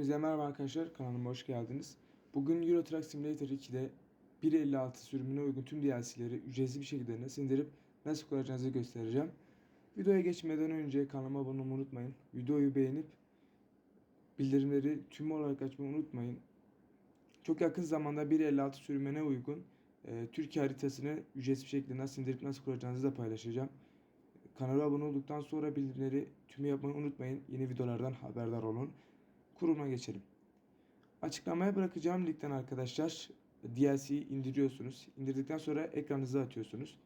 Hepinize merhaba arkadaşlar, kanalıma hoş geldiniz. Bugün Euro Truck Simulator 2'de 1.56 sürümüne uygun tüm DLC'leri ücretsiz bir şekilde nasıl indirip nasıl kullanacağınızı göstereceğim. Videoya geçmeden önce kanalıma abone olmayı unutmayın. Videoyu beğenip bildirimleri tüm olarak açmayı unutmayın. Çok yakın zamanda 1.56 sürümüne uygun e, Türkiye haritasını ücretsiz bir şekilde nasıl indirip nasıl kuracağınızı da paylaşacağım. Kanala abone olduktan sonra bildirimleri tümü yapmayı unutmayın. Yeni videolardan haberdar olun. Kuruluma geçelim. Açıklamaya bırakacağım linkten arkadaşlar DLC'yi indiriyorsunuz. İndirdikten sonra ekranınıza atıyorsunuz.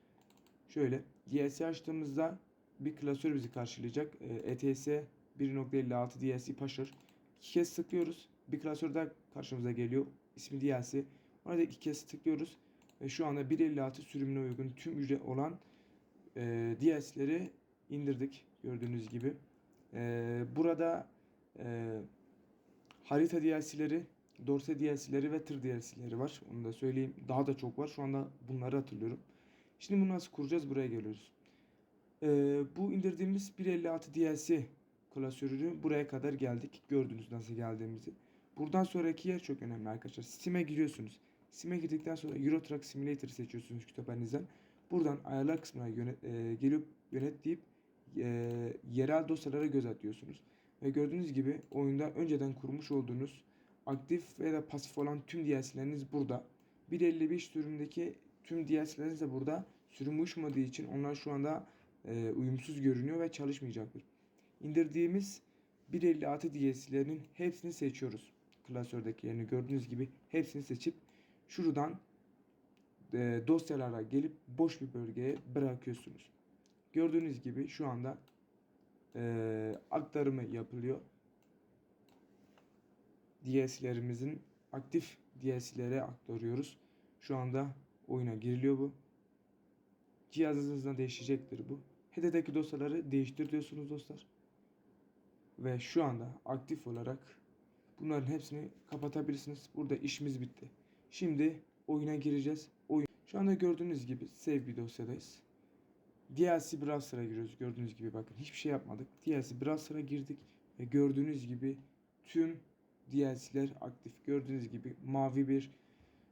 Şöyle DLC açtığımızda bir klasör bizi karşılayacak. ETS 1.56 DLC Pasher. İki kez tıklıyoruz. Bir klasör daha karşımıza geliyor. İsmi DLC. Ona da iki kez tıklıyoruz. Ve şu anda 1.56 sürümüne uygun tüm ücret olan e, DLC'leri indirdik. Gördüğünüz gibi. E, burada e, harita DLC'leri, dorse DLC'leri ve tır DLC'leri var. Onu da söyleyeyim. Daha da çok var. Şu anda bunları hatırlıyorum. Şimdi bunu nasıl kuracağız? Buraya geliyoruz. Ee, bu indirdiğimiz 1.56 DLC klasörünü buraya kadar geldik. Gördünüz nasıl geldiğimizi. Buradan sonraki yer çok önemli arkadaşlar. Steam'e giriyorsunuz. Steam'e girdikten sonra Euro Truck Simulator seçiyorsunuz kütüphanenizden. Buradan ayarlar kısmına yönet, e, gelip yönet deyip e, yerel dosyalara göz atıyorsunuz. Ve gördüğünüz gibi oyunda önceden kurmuş olduğunuz aktif ve de pasif olan tüm DLC'leriniz burada. 1.55 sürümdeki tüm DLC'leriniz de burada. Sürüm uyuşmadığı için onlar şu anda e, uyumsuz görünüyor ve çalışmayacaktır. İndirdiğimiz 1.56 DLC'lerinin hepsini seçiyoruz. Klasördeki yerini gördüğünüz gibi hepsini seçip şuradan e, dosyalara gelip boş bir bölgeye bırakıyorsunuz. Gördüğünüz gibi şu anda e, aktarımı yapılıyor. DLC'lerimizin aktif DLC'lere aktarıyoruz. Şu anda oyuna giriliyor bu. Cihazınızda değişecektir bu. HD'deki dosyaları değiştir diyorsunuz dostlar. Ve şu anda aktif olarak bunların hepsini kapatabilirsiniz. Burada işimiz bitti. Şimdi oyuna gireceğiz. Oyun. Şu anda gördüğünüz gibi save bir dosyadayız. DLC browser'a giriyoruz. Gördüğünüz gibi bakın hiçbir şey yapmadık. DLC browser'a girdik ve gördüğünüz gibi tüm DLC'ler aktif. Gördüğünüz gibi mavi bir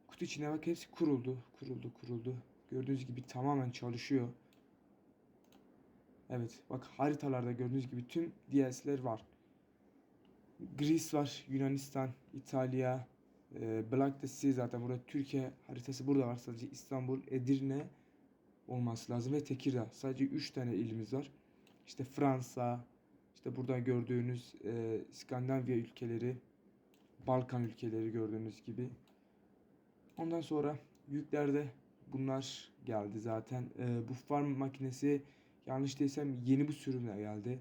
kutu içine bak hepsi kuruldu. Kuruldu kuruldu. Gördüğünüz gibi tamamen çalışıyor. Evet bak haritalarda gördüğünüz gibi tüm DLC'ler var. Greece var, Yunanistan, İtalya, e, Black the Sea zaten burada Türkiye haritası burada var sadece İstanbul, Edirne olması lazım ve Tekirdağ. Sadece 3 tane ilimiz var. İşte Fransa, işte burada gördüğünüz e, İskandinavya ülkeleri, Balkan ülkeleri gördüğünüz gibi. Ondan sonra yüklerde bunlar geldi zaten. E, bu farm makinesi yanlış değilsem yeni bu sürümle geldi.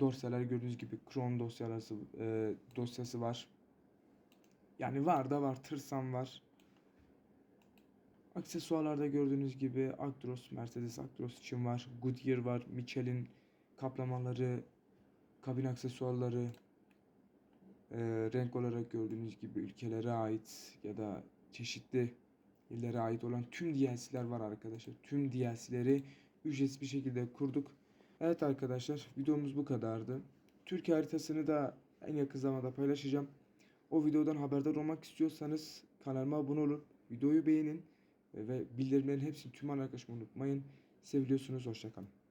Dosyalar gördüğünüz gibi Chrome dosyası e, dosyası var. Yani var da var. Tırsam var. Aksesuarlarda gördüğünüz gibi Actros, Mercedes Actros için var. Goodyear var. Michelin kaplamaları, kabin aksesuarları, e, renk olarak gördüğünüz gibi ülkelere ait ya da çeşitli illere ait olan tüm DLC'ler var arkadaşlar. Tüm DLC'leri ücretsiz bir şekilde kurduk. Evet arkadaşlar videomuz bu kadardı. Türkiye haritasını da en yakın zamanda paylaşacağım. O videodan haberdar olmak istiyorsanız kanalıma abone olun. Videoyu beğenin ve bildirimlerin hepsini tüm arkadaşıma unutmayın. Seviliyorsunuz. Hoşçakalın.